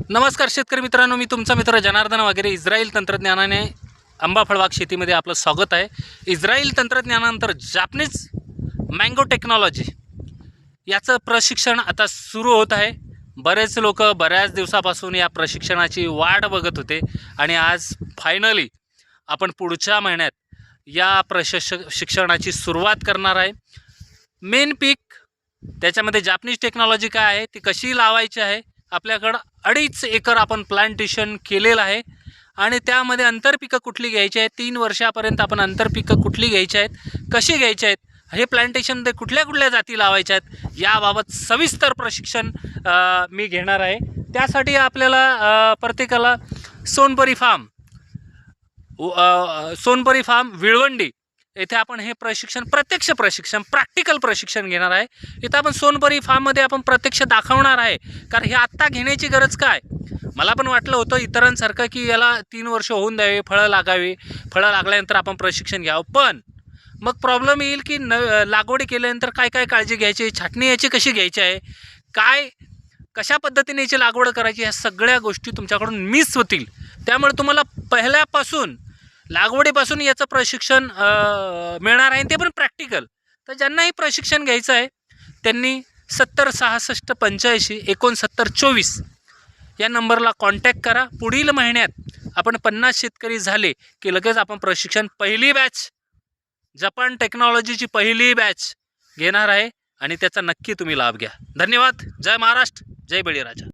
नमस्कार शेतकरी मित्रांनो मी तुमचा मित्र जनार्दन वगैरे. इस्रायल तंत्रज्ञानाने आंबा फळबाग शेतीमध्ये आपलं स्वागत आहे. इस्रायल तंत्रज्ञानानंतर जापनीज मँगो टेक्नॉलॉजी याचं प्रशिक्षण आता सुरू होत आहे. बरेच लोक बऱ्याच दिवसापासून या प्रशिक्षणाची वाट बघत होते आणि आज फायनली आपण पुढच्या महिन्यात या प्रशिक्ष शिक्षणाची सुरुवात करणार आहे. मेन पीक त्याच्यामध्ये जापनीज टेक्नॉलॉजी काय आहे ती कशी लावायची आहे आपल्याकडं अडीच एकर आपण प्लांटेशन केलेलं आहे. आणि त्यामध्ये आंतरपिकं कुठली घ्यायची आहेत? तीन वर्षापर्यंत आपण आंतरपिकं कुठली घ्यायची आहेत? कशी घ्यायची आहेत? हे प्लांटेशनमध्ये कुठल्या कुठल्या जाती लावायच्या आहेत? याबाबत सविस्तर प्रशिक्षण मी घेणार आहे. त्यासाठी आपल्याला प्रत्येकाला सोनपरी फार्म सोनपरी फार्म विळवंडी येथे आपण हे प्रशिक्षण प्रत्यक्ष प्रशिक्षण प्रॅक्टिकल प्रशिक्षण घेणार आहे. इथं आपण सोनपरी फार्ममध्ये आपण प्रत्यक्ष दाखवणार आहे. कारण हे आत्ता घेण्याची गरज काय? मला पण वाटलं होतं इतरांसारखं की याला तीन वर्ष होऊन द्यावे फळं लागावी. फळं लागल्यानंतर आपण प्रशिक्षण घ्यावं. पण मग प्रॉब्लेम येईल की न लागवडी केल्यानंतर काय काय काळजी घ्यायची? छाटणी याची कशी घ्यायची आहे? काय कशा पद्धतीने याची लागवड करायची? ह्या सगळ्या गोष्टी तुमच्याकडून मिस होतील. त्यामुळे तुम्हाला पहिल्यापासून लागवडीपासून याचं प्रशिक्षण मिळणार आहे आणि ते पण प्रॅक्टिकल तर ज्यांनाही प्रशिक्षण घ्यायचं आहे त्यांनी सत्तर सहासष्ट पंच्याऐंशी एकोणसत्तर चोवीस या नंबरला कॉन्टॅक्ट करा. पुढील महिन्यात आपण पन्नास शेतकरी झाले की लगेच आपण प्रशिक्षण पहिली बॅच जपान टेक्नॉलॉजीची पहिली बॅच घेणार आहे आणि त्याचा नक्की तुम्ही लाभ घ्या. धन्यवाद. जय महाराष्ट्र. जय बळीराजा.